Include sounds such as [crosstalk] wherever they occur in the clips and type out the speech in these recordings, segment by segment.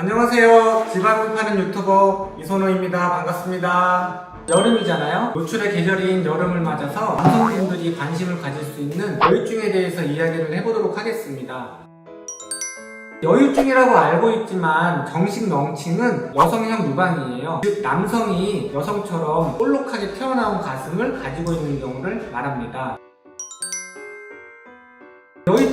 안녕하세요. 지방을 파는 유튜버 이선호입니다. 반갑습니다. 여름이잖아요. 노출의 계절인 여름을 맞아서 남성분들이 관심을 가질 수 있는 여유증에 대해서 이야기를 해보도록 하겠습니다. 여유증이라고 알고 있지만 정식 명칭은 여성형 유방이에요. 즉 남성이 여성처럼 볼록하게 튀어나온 가슴을 가지고 있는 경우를 말합니다.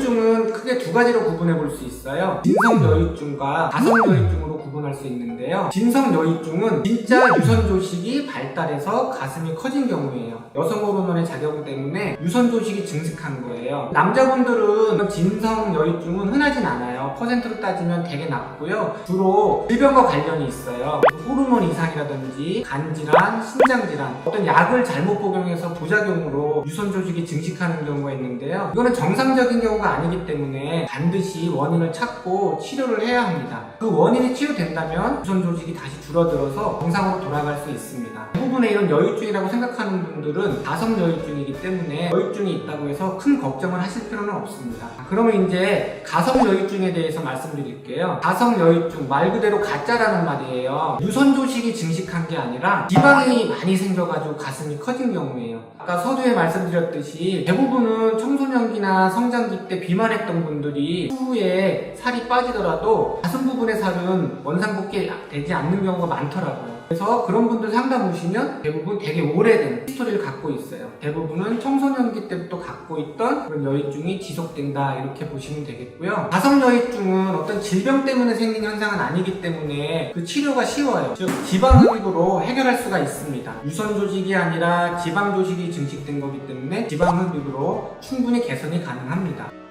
여유증은 크게 두 가지로 구분해 볼 수 있어요. 진성 여유증과 가성 여유증으로 구분할 수 있는데요. 진성 여유증은 진짜 유선 조식이 발달해서 가슴이 커진 경우예요. 여성 호르몬의 작용 때문에 유선 조식이 증식한 거예요. 남자분들은 진성 여유증은 흔하진 않아요. 퍼센트로 따지면 되게 낮고요. 주로 질병과 관련이 있어요. 호르몬 이상이라든지 간질환, 신장질환, 어떤 약을 잘못 복용해서 부작용으로 유선 조직이 증식하는 경우가 있는데요. 이거는 정상적인 경우가 아니기 때문에 반드시 원인을 찾고 치료를 해야 합니다. 그 원인이 치유 된다면 유선 조직이 다시 줄어들어서 정상으로 돌아갈 수 있습니다. 대부분의 이런 여유증이라고 생각하는 분들은 가성 여유증이기 때문에 여유증이 있다고 해서 큰 걱정을 하실 필요는 없습니다. 그러면 이제 가성 여유증에 대해서 말씀드릴게요. 가성 여유증 말 그대로 가짜라는 말이에요. 유선 조직이 증식한 게 아니라 지방이 많이 생겨가지고 가슴이 커진 경우예요. 아까 서두에 말씀드렸듯이 대부분은 청소년기나 성장기 때 비만했던 분들이 후에 살이 빠지더라도 가슴 부분의 살은 원상복귀 되지 않는 경우가 많더라고요. 그래서 그런 분들 상담 오시면 대부분 되게 오래된 히스토리를 갖고 있어요. 대부분은 청소년기 때부터 갖고 있던 그런 여유증이 지속된다 이렇게 보시면 되겠고요. 가성 여유증은 어떤 질병 때문에 생긴 현상은 아니기 때문에 그 치료가 쉬워요. 즉 지방 흡입으로 해결할 수가 있습니다. 유선 조직이 아니라 지방 조직이 증식된 거기 때문에 지방 흡입으로 충분히 개선이 가능합니다.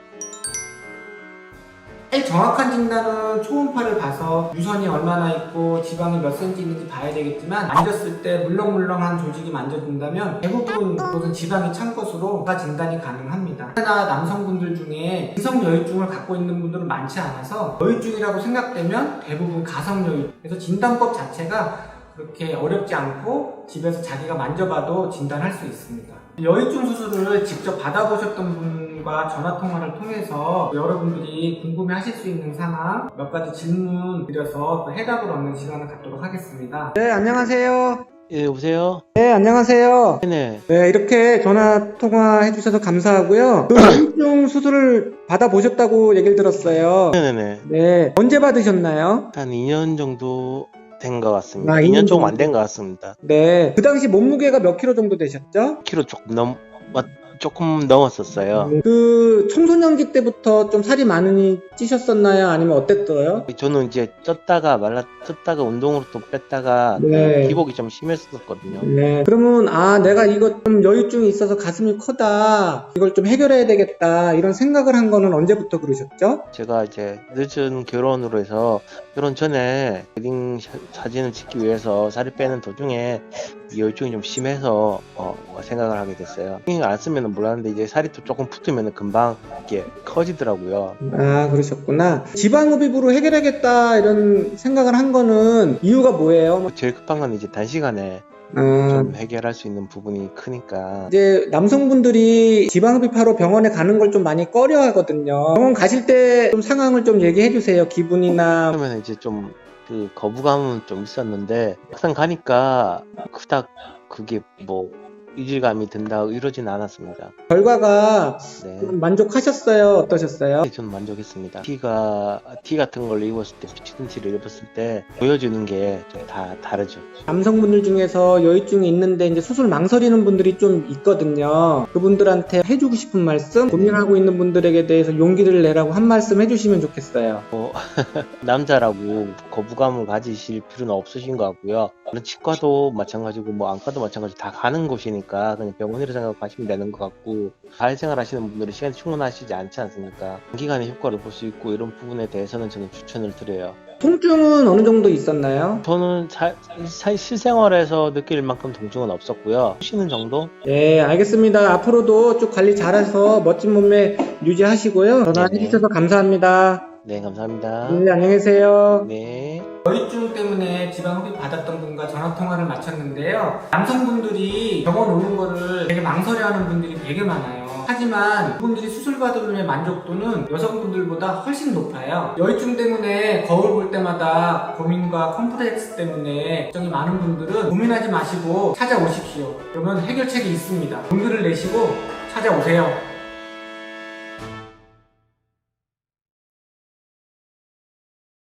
제일 정확한 진단은 초음파를 봐서 유선이 얼마나 있고 지방이 몇 cm 있는지 봐야 되겠지만 만졌을 때 물렁물렁한 조직이 만져진다면 대부분 그것은 지방이 찬 것으로 가 진단이 가능합니다. 하나 남성분들 중에 기성 여유증을 갖고 있는 분들은 많지 않아서 여유증이라고 생각되면 대부분 가성 여유. 그래서 진단법 자체가 그렇게 어렵지 않고 집에서 자기가 만져봐도 진단할 수 있습니다. 여유증 수술을 직접 받아보셨던 분 과 전화 통화를 통해서 여러분들이 궁금해 하실 수 있는 상황 몇 가지 질문 드려서 또 해답을 얻는 시간을 갖도록 하겠습니다. 네, 안녕하세요. 예, 여보세요? 네, 안녕하세요. 네네. 네, 이렇게 전화 통화해 주셔서 감사하고요. 그 [clears throat] 여유증 수술을 받아보셨다고 얘기를 들었어요. 네네네. 네, 언제 받으셨나요? 한 2년 정도 된 것 같습니다. 아, 2년, 2년 조금 안. 된 것 같습니다. 네, 그 당시 몸무게가 몇 킬로 정도 되셨죠? 키로 조금 넘, 와- 조금 넘었었어요. 그 청소년기 때부터 좀 살이 많으니 찌셨었나요? 아니면 어땠어요? 저는 이제 쪘다가 말라, 쪘다가 운동으로 또 뺐다가 네. 기복이 좀 심했었거든요. 네. 그러면 아 내가 이거 좀 여유증이 있어서 가슴이 커다 이걸 좀 해결해야 되겠다 이런 생각을 한 거는 언제부터 그러셨죠? 제가 이제 늦은 결혼으로 해서 결혼 전에 웨딩 샤- 사진을 찍기 위해서 살이 빼는 도중에 이 여유증이 좀 심해서 어, 생각을 하게 됐어요. 신경 안 쓰면 몰랐는데 이제 살이 또 조금 붙으면 금방 이렇게 커지더라고요. 아 그러셨구나. 지방 흡입으로 해결하겠다 이런 생각을 한 거는 이유가 뭐예요? 뭐, 제일 급한 건 이제 단시간에 아, 좀 해결할 수 있는 부분이 크니까 이제 남성분들이 지방흡입하러 병원에 가는 걸 좀 많이 꺼려 하거든요. 병원 가실 때 좀 상황을 좀 얘기해 주세요. 기분이나 그러면 이제 좀 그 거부감은 좀 있었는데 막상 가니까 그닥 그게 뭐 이질감이 든다 이러진 않았습니다. 결과가 네. 좀 만족하셨어요? 어떠셨어요? 저는 만족했습니다. 티가 티 같은 걸 입었을 때 피치든 티를 입었을 때 보여주는 게좀다 다르죠. 남성분들 중에서 여유증이 있는데 이제 수술 망설이는 분들이 좀 있거든요. 그분들한테 해주고 싶은 말씀, 고민하고 있는 분들에게 대해서 용기를 내라고 한 말씀 해주시면 좋겠어요. [laughs] 남자라고 거부감을 가지실 필요는 없으신 것 같고요. 치과도 마찬가지고 뭐 안과도 마찬가지 다 가는 곳이니까 그냥 병원이라 생각하고 가시면 되는 것 같고 사회생활 하시는 분들은 시간이 충분하시지 않지 않습니까? 단기간에 효과를 볼 수 있고 이런 부분에 대해서는 저는 추천을 드려요. 통증은 어느 정도 있었나요? 저는 사, 사- 실생활에서 느낄 만큼 통증은 없었고요. 쉬는 정도? 네, 알겠습니다. 앞으로도 쭉 관리 잘해서 멋진 몸매 유지하시고요. 전화해 네네. 주셔서 감사합니다. 네, 감사합니다. 네, 안녕히 계세요. 네. 여유증 때문에 지방 흡입 받았던 분과 전화 통화를 마쳤는데요. 남성분들이 병원 오는 거를 되게 망설여하는 분들이 되게 많아요. 하지만 그분들이 수술 받은 후에 만족도는 여성분들보다 훨씬 높아요. 여유증 때문에 거울 볼 때마다 고민과 컴플렉스 때문에 걱정이 많은 분들은 고민하지 마시고 찾아오십시오. 그러면 해결책이 있습니다. 용기를 내시고 찾아오세요.